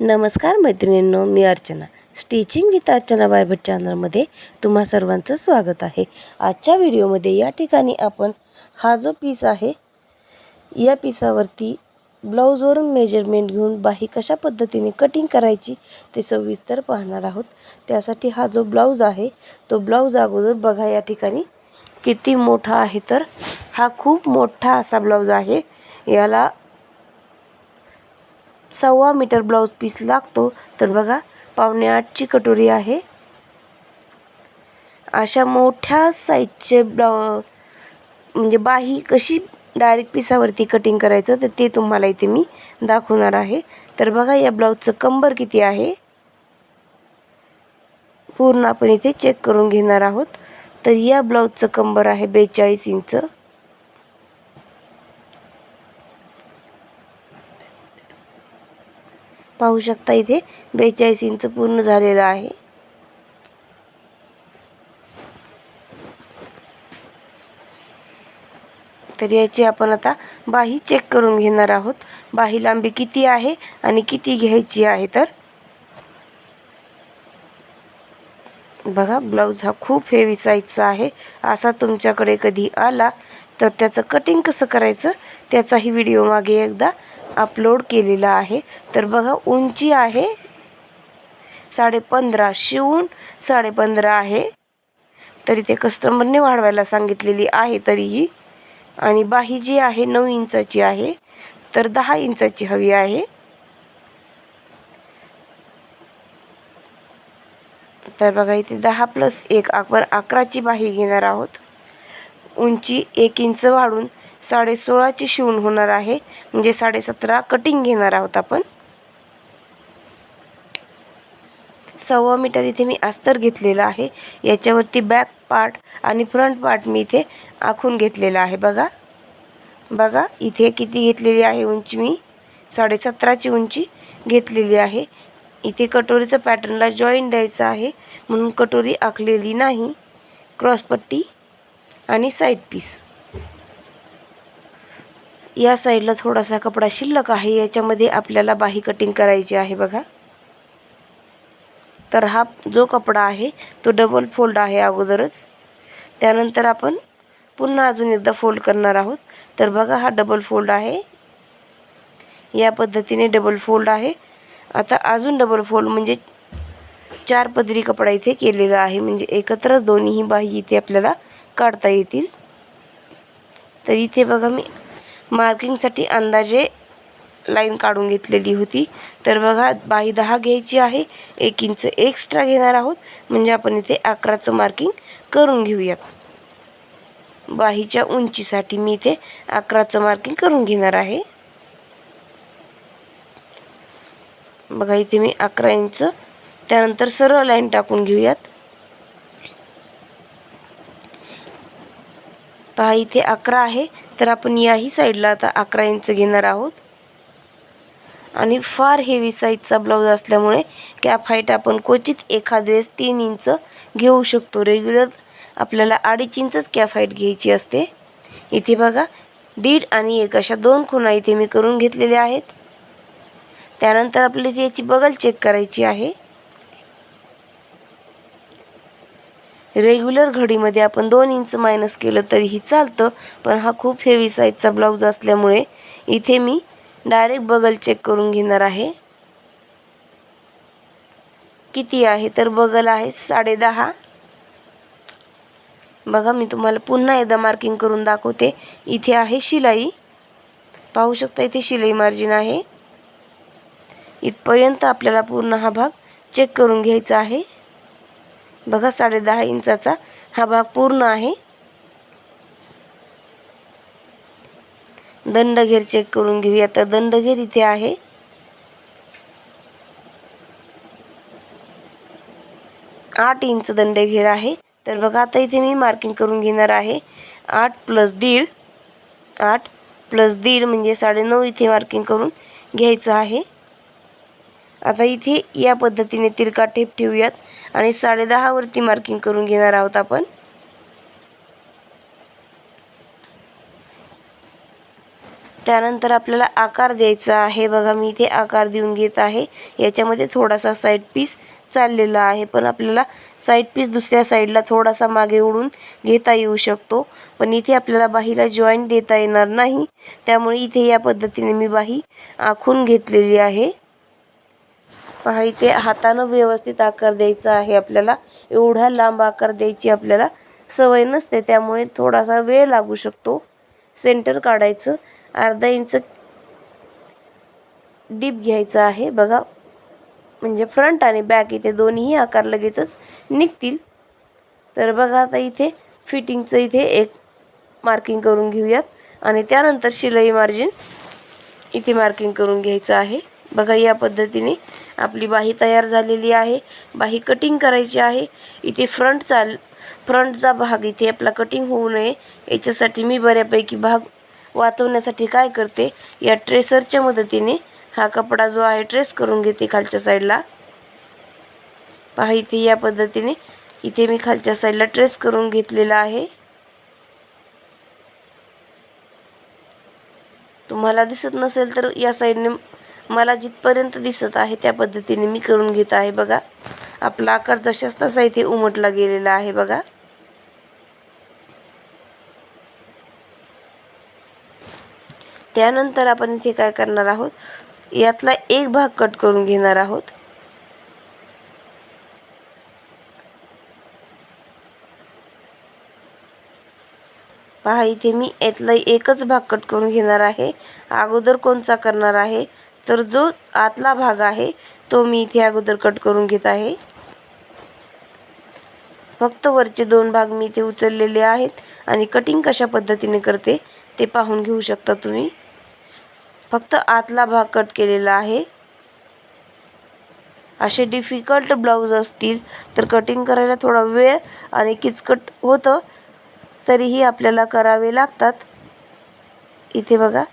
नमस्कार मैत्रिणींनो मी अर्चना. स्टिचिंग विथ अर्चना बायभट चॅनलमध्ये तुम्हा सर्वांचं स्वागत आहे. आजच्या व्हिडिओमध्ये या ठिकाणी आपण हा जो पीस आहे या पिसावरती ब्लाऊजवरून मेजरमेंट घेऊन बाही कशा पद्धतीने कटिंग करायची ते सविस्तर पाहणार आहोत. त्यासाठी हा जो ब्लाऊज आहे तो ब्लाऊज अगोदर बघा या ठिकाणी किती मोठा आहे तर हा खूप मोठा असा ब्लाऊज आहे. याला सव्वा मीटर ब्लाऊज पीस लागतो. तर बघा पावणे आठची कटोरी आहे. अशा मोठ्या साईजचे ब्लाउ म्हणजे बाही कशी डायरेक्ट पिसावरती कटिंग करायचं तर ते तुम्हाला इथे मी दाखवणार आहे. तर बघा या ब्लाऊजचं कंबर किती आहे. पूर्ण आपण इथे चेक करून घेणार आहोत. तर या ब्लाऊजचं कंबर आहे बेचाळीस इंच. पाहू शकता इथे बेचाळीस इंच पूर्ण झालेलं आहे. तर याची आपण आता बाही चेक करून घेणार आहोत. बाही लांबी किती आहे आणि किती घ्यायची आहे तर? बघा ब्लाऊज हा खूप हेवी साईजचा आहे. असा तुमच्याकडे कधी आला तर त्याचं कटिंग कसं करायचं त्याचाही व्हिडिओ मागे एकदा अपलोड केलेला आहे. तर बघा उंची आहे साडेपंधरा शिवून साडेपंधरा आहे. तरी ते कस्टमरने वाढवायला सांगितलेली आहे तरीही. आणि बाही जी आहे नऊ इंचाची आहे. तर दहा इंचाची हवी आहे. तर बघा इथे दहा प्लस एक आपण अकराची बाही घेणार आहोत. उंची एक इंच वाढून साडे सोळाची शिवून होणार आहे. म्हणजे साडेसतरा कटिंग घेणार आहोत आपण. सव्वा मीटर इथे मी अस्तर घेतलेलं आहे. याच्यावरती बॅक पार्ट आणि फ्रंट पार्ट मी इथे आखून घेतलेला आहे. बघा. बघा इथे किती घेतलेली आहे उंची मी? साडेसतराची उंची घेतलेली आहे. इथे कटोरीचं पॅटर्नला जॉईन द्यायचं आहे. म्हणून कटोरी आखलेली नाही. क्रॉसपट्टी आणि साईड पीस या साईडला थोडासा कपडा शिल्लक आहे. याच्यामध्ये आपल्याला बाही कटिंग करायची आहे बघा. तर हा जो कपडा आहे तो डबल फोल्ड आहे अगोदरच. त्यानंतर आपण पुन्हा अजून एकदा फोल्ड करणार आहोत. तर बघा हा डबल फोल्ड आहे. या पद्धतीने डबल फोल्ड आहे. आता अजून डबल फोल्ड म्हणजे चार पदरी कपडा इथे केलेला आहे. म्हणजे एकत्रच दोन्हीही बाही इथे आपल्याला काढता येतील. तर इथे बघा मी मार्किंगसाठी अंदाजे लाईन काढून घेतलेली होती. तर बघा बाही दहा घ्यायची आहे. एक इंच एक्स्ट्रा घेणार आहोत. म्हणजे आपण इथे अकराचं मार्किंग करून घेऊयात. बाहीच्या उंचीसाठी मी इथे अकराचं मार्किंग करून घेणार आहे. बघा इथे मी अकरा इंच त्यानंतर सरळ लाईन टाकून घेऊयात. पहा इथे अकरा आहे. तर आपण याही साईडला आता अकरा इंच घेणार आहोत. आणि फार हेवी साईजचा ब्लाऊज असल्यामुळे कॅप हाईट आपण क्वचित एखाद वेळेस तीन इंच घेऊ शकतो. रेग्युलर आपल्याला अडीच इंचच कॅप हाईट घ्यायची असते. इथे बघा दीड आणि एक अशा दोन खुणा इथे मी करून घेतलेल्या आहेत. त्यानंतर आपल्याला याची बगल चेक करायची आहे. रेग्युलर घडीमध्ये आपण दोन इंच मायनस केलं तरीही चालतं पण हा खूप हेवी साईजचा ब्लाऊज असल्यामुळे इथे मी डायरेक्ट बगल चेक करून घेणार आहे. किती आहे? तर बगल आहे साडे दहा. बघा मी तुम्हाला पुन्हा एकदा मार्किंग करून दाखवते. इथे आहे शिलाई. पाहू शकता इथे शिलाई मार्जिन आहे. इथपर्यंत आपल्याला पूर्ण हा भाग चेक करून घ्यायचा आहे. बघा साडेदहा इंचाचा हा भाग पूर्ण आहे. दंडघेर चेक करून घेऊया. तर दंडघेर इथे आहे. आठ इंच दंडघेर आहे. तर बघा आता इथे मी मार्किंग करून घेणार आहे. आठ प्लस दीड आठ प्लस दीड म्हणजे साडेनऊ इथे मार्किंग करून घ्यायचं आहे. आता इथे या पद्धतीने तिरका ठेप ठेवूयात आणि साडे दहावरती मार्किंग करून घेणार आहोत आपण. त्यानंतर आपल्याला आकार द्यायचा आहे. बघा मी इथे आकार देऊन घेत आहे. याच्यामध्ये थोडासा साईड पीस चाललेला आहे. पण आपल्याला साईड पीस दुसऱ्या साईडला थोडासा मागे ओढून घेता येऊ शकतो. पण इथे आपल्याला बाहीला जॉईंट देता येणार नाही. त्यामुळे इथे या पद्धतीने मी बाही आखून घेतलेली आहे. पहा इथे हातानं व्यवस्थित आकार द्यायचा आहे आपल्याला. एवढा लांब आकार द्यायची आपल्याला सवय नसते त्यामुळे थोडासा वेळ लागू शकतो. सेंटर काढायचं. अर्धा इंच डीप घ्यायचं आहे. बघा म्हणजे फ्रंट आणि बॅक इथे दोन्ही आकार लगेचच निघतील. तर बघा आता इथे फिटिंगचं इथे एक मार्किंग करून घेऊयात. आणि त्यानंतर शिलाई मार्जिन इथे मार्किंग करून घ्यायचं आहे. बघा या पद्धतीने आपली बाही तयार झालेली आहे. बाही कटिंग करायची आहे. इथे फ्रंट चाल फ्रंटचा भाग इथे आपला कटिंग होऊ नये. याच्यासाठी मी बऱ्यापैकी भाग वाचवण्यासाठी काय करते या ट्रेसरच्या मदतीने हा कपडा जो आहे ट्रेस करून घेते खालच्या साईडला पहा इथे या पद्धतीने इथे मी खालच्या साईडला ट्रेस करून घेतलेला आहे. तुम्हाला दिसत नसेल तर या साईडने मला जिथपर्यंत दिसत आहे त्या पद्धतीने मी करून घेत आहे बघा. आपला आकार जशाच तसा इथे उमटला गेलेला आहे बघा. त्यानंतर आपण इथे काय करणार आहोत? यातला एक भाग कट करून घेणार आहोत. पहा इथे मी यातला एकच भाग कट करून घेणार आहे. अगोदर कोणचा करणार आहे? तर जो आतला भाग आहे तो मी इथे अगोदर कट करून घेत आहे. फक्त वरचे दोन भाग मी इथे उचललेले आहेत आणि कटिंग कशा पद्धतीने करते ते पाहून घेऊ शकता तुम्ही. फक्त आतला भाग कट केलेला आहे. असे डिफिकल्ट ब्लाऊज असतील तर कटिंग करायला थोडा वेळ आणि किचकट होतं तरीही आपल्याला करावे लागतात. इथे बघा.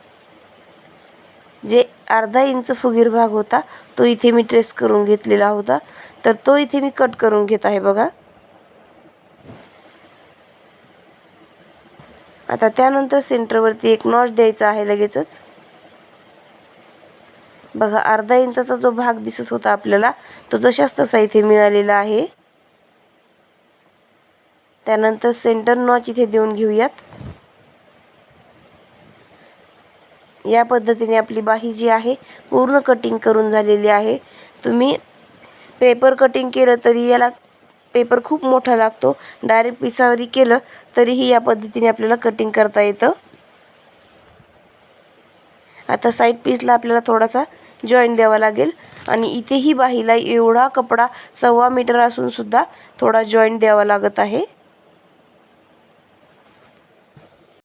जे अर्धा इंच फुगीर भाग होता. तो इथे मी ट्रेस करून घेतलेला होता. तर तो इथे मी कट करून घेत आहे बघा. आता त्यानंतर सेंटरवरती एक नॉच द्यायचा आहे लगेचच. बघा अर्धा इंचाचा जो भाग दिसत होता आपल्याला तो जशाच तसा इथे मिळालेला आहे. त्यानंतर सेंटर नॉच इथे देऊन घेऊयात. या पद्धतीने आपली बाही जी आहे पूर्ण कटिंग करून झालेली आहे. तुम्ही पेपर कटिंग केलं तरी याला पेपर खूप मोठा लागतो. डायरेक्ट पिसावरी केलं तरीही या पद्धतीने आपल्याला कटिंग करता येतं. आता साईड पीसला आपल्याला थोडासा जॉईंट द्यावा लागेल. आणि इथेही बाहीला एवढा कपडा सव्वा मीटर असूनसुद्धा थोडा जॉईंट द्यावा लागत आहे.